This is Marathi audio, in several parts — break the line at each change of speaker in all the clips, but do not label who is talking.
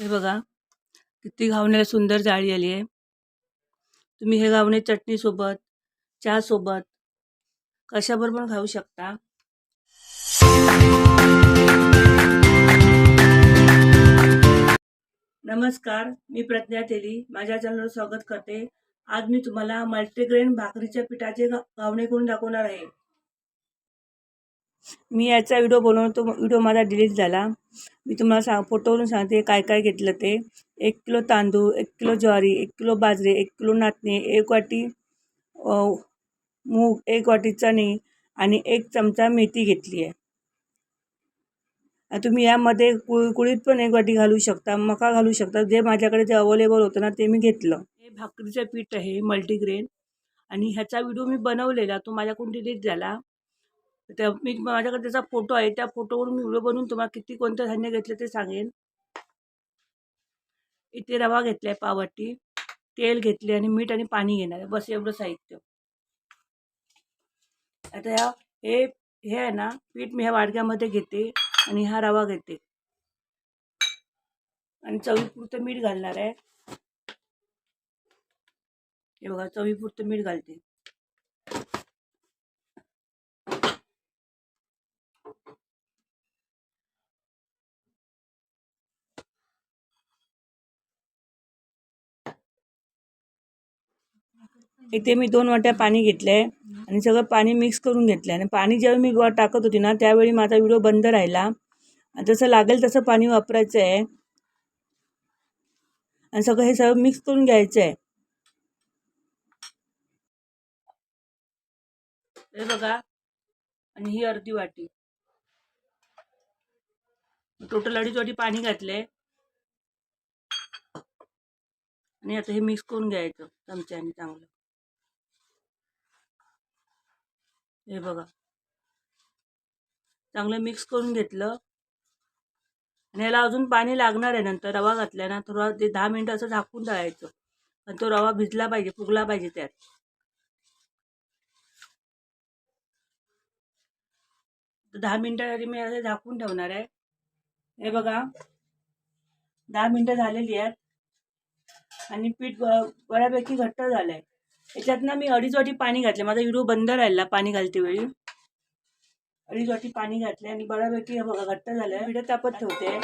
हे बघा किती घावण्याला सुंदर जाळी आली आहे. तुम्ही हे घावणे चटणीसोबत चहासोबत कशाबरोबर पण खाऊ शकता. नमस्कार मी प्रज्ञा तेली. माझ्या चॅनलवर स्वागत करते. आज मी तुम्हाला मल्टीग्रेन भाकरीच्या पिठाचे घा- घावणे करून दाखवणार आहे. मी याचा व्हिडिओ बनवून तो व्हिडिओ माझा डिलीट झाला. मी तुम्हाला सांग फोटोवरून सांगते काय काय घेतलं ते. एक किलो तांदूळ एक किलो ज्वारी एक किलो बाजरी एक किलो नाचणी एक वाटी मूग एक वाटी चणे आणि एक चमचा मेथी घेतली आहे. तुम्ही यामध्ये कुळ कुळीत पण एक वाटी घालू शकता मका घालू शकता. जे माझ्याकडे जे अवेलेबल होतं ना ते मी घेतलं. हे भाकरीचं पीठ आहे मल्टीग्रेन आणि ह्याचा व्हिडिओ मी बनवलेला तो माझ्याकडून डिलीट झाला. त्या मी माझ्याकडे त्याचा फोटो आहे त्या फोटोवरून मी व्हिडिओ बनवून तुम्हाला किती कोणतं धान्य घेतलं ते सांगेन. इथे रवा घेतला आहे पाववाटी तेल घेतले आणि मीठ आणि पाणी घेणार आहे बस एवढं साहित्य. आता ह्या हे हे आहे ना पीठ मी ह्या वाडग्यामध्ये घेते आणि हा रवा घेते. आणि चवीपुरतं मीठ घालणार आहे. हे बघा चवीपुरतं मीठ घालते. इथे मी दोन वाट्या पाणी घेतलं आहे आणि सगळं पाणी मिक्स करून घेतलं आहे आणि पाणी जेव्हा मी टाकत होती ना त्यावेळी माझा व्हिडिओ बंद राहिला. आणि जसं लागेल तसं पाणी वापरायचं आहे आणि सगळं हे सगळं मिक्स करून घ्यायचं आहे हे बघा आणि ही अर्धी वाटी. टोटल अडीच वाटी पाणी घातलंय. आणि आता हे मिक्स करून घ्यायचं चमच्याने चांगलं. हे बघा. चांगलं मिक्स करून घेतलं. आणि याला अजून पाणी लागणार आहे नंतर रवा घातल्या ना थोडा ते दहा मिनटं असं झाकून ठेवायचं. आणि तो रवा भिजला पाहिजे फुगला पाहिजे त्यात. दहा मिनटासाठी मी असं झाकून ठेवणार आहे. हे बघा. दहा मिनटं झालेली आहेत. आणि पीठ ब- बऱ्यापैकी घट्ट झालं आहे याच्यात ना मी अडीच वाटी पाणी घातलं. माझा व्हिडिओ बंद राहिला पाणी घालते वेळी. अडीच वाटी पाणी घातले आणि बऱ्यापैकी हे बघा घट्ट झालं आहे व्हिडिओ तापत ठेवते.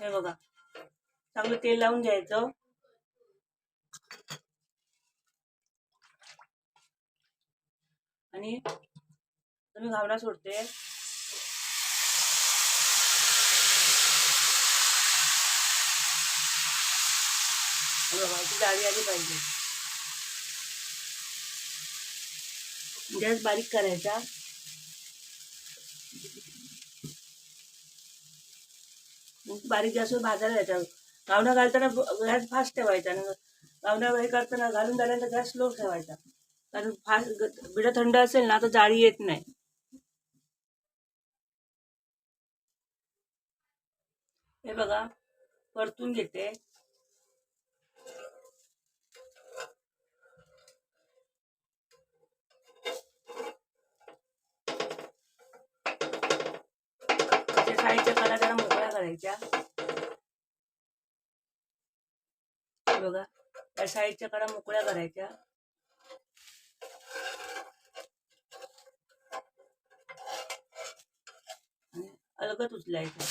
हे बघा चांगलं तेल लावून घ्यायचं. आणि मी घावना सोडते. गव्हाची डाळी जाळी आली पाहिजे. गॅस बारीक करायचा. बारीक गॅसवर भाजायला द्यायचा. गावना घालताना गॅस फास्ट ठेवायचा आणि गावना हे करताना घालून झाल्यानंतर गॅस स्लो ठेवायचा. कारण फास्ट बिडा थंड असेल ना तर जाळी येत नाही. हे बघा परतून घेते. त्या साईडच्या कडा मोकळ्या करायच्या. अलगत उचलायचं.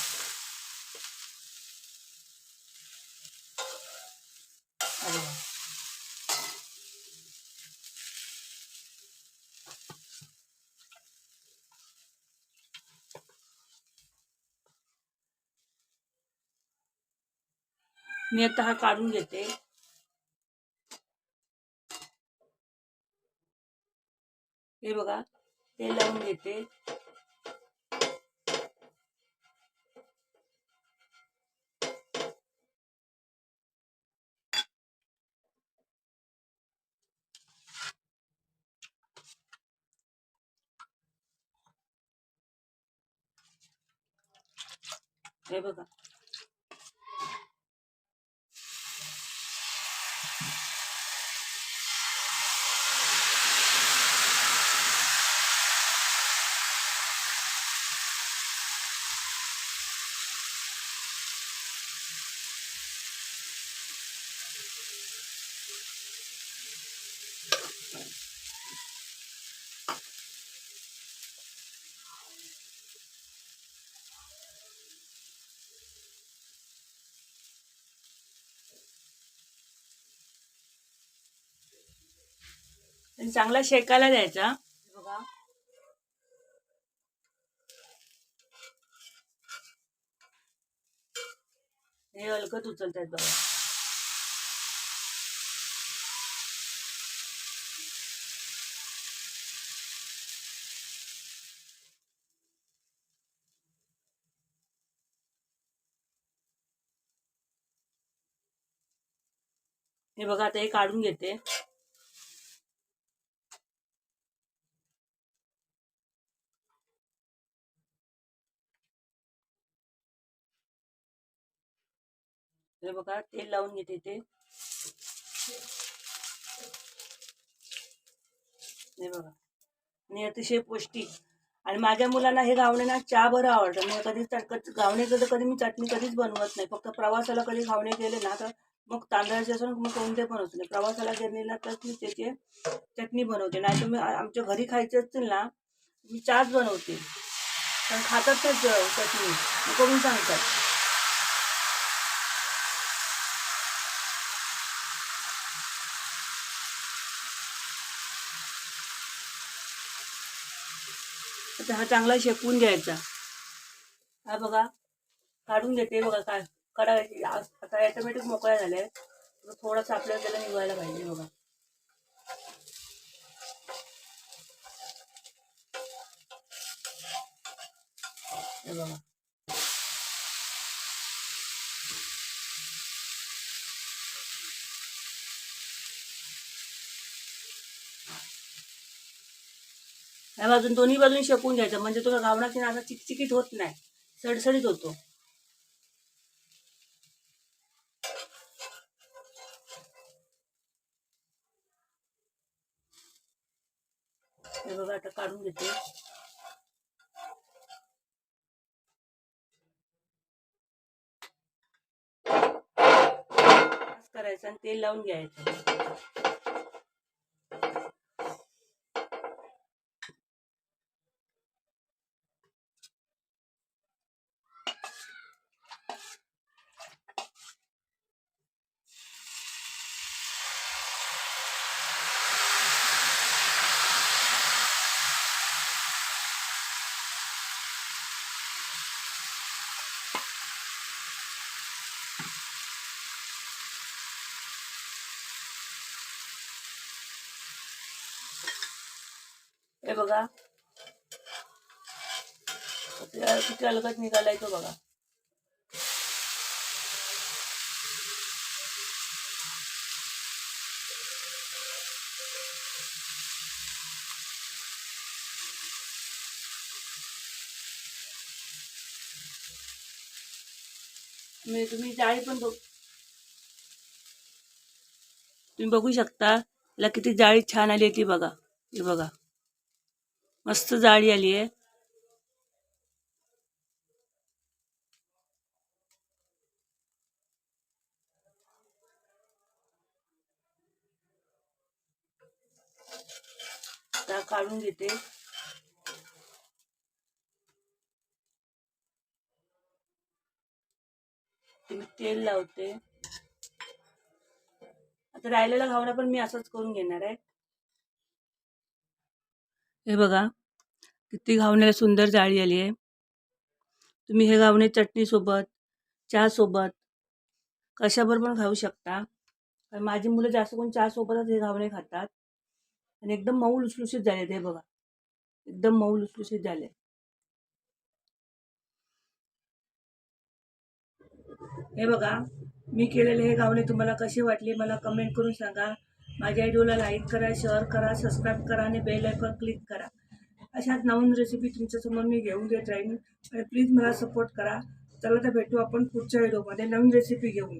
मी आता हा काढून घेते. हे बघा ते लावून घेते. हे बघा. आणि चांगला शेकायला द्यायचा. बघा. हे अलगत उचलतात बघा. हे बघा आता हे काढून घेते. हे बघा तेल लावून घेते ते हे बघा. आणि अतिशय पौष्टिक. आणि माझ्या मुलांना हे गावणे ना चहा बरं आवडतं. मी कधीच गावणे घावणे तर कधी मी चटणी कधीच बनवत नाही. फक्त प्रवासाला कधी गावणे गेले ना तर मग तांदळाचे असून मग कोणते पण असू प्रवासाला गेलेला तर मी त्याचे चटणी बनवते. नाही तर मी आमच्या घरी खायचे असतील ना मी चहाच बनवते. पण खातात तेच चटणी. मग करून सांगतात. आता हा चांगला शेकवून घ्यायचा. हा बघा काढून घेते बघा काय कडायची आता ॲटोमॅटिक मोकळ्या झाल्या. थोडासा आपल्याला त्याला निघायला पाहिजे बघा. हे बघा. या बाजून दोन्ही बाजून शेकून घ्यायचं. म्हणजे तुला घावणाची नासा चिकचिकीत होत नाही. सडसडीत होतो. हे बघा आता काढून घेते. करायचं आणि तेल लावून घ्यायचं. हे बघा. आपल्याला किती अलगत निघालाय तो मी तुम्ही जाळी पण तुम्ही बघू शकता. याला किती जाळी छान आली ती बघा. बघा. मस्त जाळी आली आहे. काढून घेते. मी तेल लावते. आता राहिलेला घावणा पण मी असंच करून घेणार आहे. हे बघा किती घावण्याला सुंदर जाळी आली आहे. तुम्ही हे घावणे चटणीसोबत चहासोबत कशाबरोबर पण खाऊ शकता. कारण माझी मुलं जास्त करून चहासोबतच हे घावणे खातात. आणि एकदम मऊ लुसलुशीत झाले ते बघा. एकदम मऊ लुसलुशीत झाले हे बघा मी केलेले हे गावणे तुम्हाला कसे वाटले मला कमेंट करून सांगा. माझ्या व्हिडिओला लाईक करा शेअर करा सबस्क्राईब करा आणि बेल आयकॉन क्लिक करा. अशाच नवीन रेसिपी तुमच्यासमोर मी घेऊन देत राहीन. आणि प्लीज मला सपोर्ट करा. चला तर भेटू आपण पुढच्या व्हिडिओमध्ये नवीन रेसिपी घेऊन.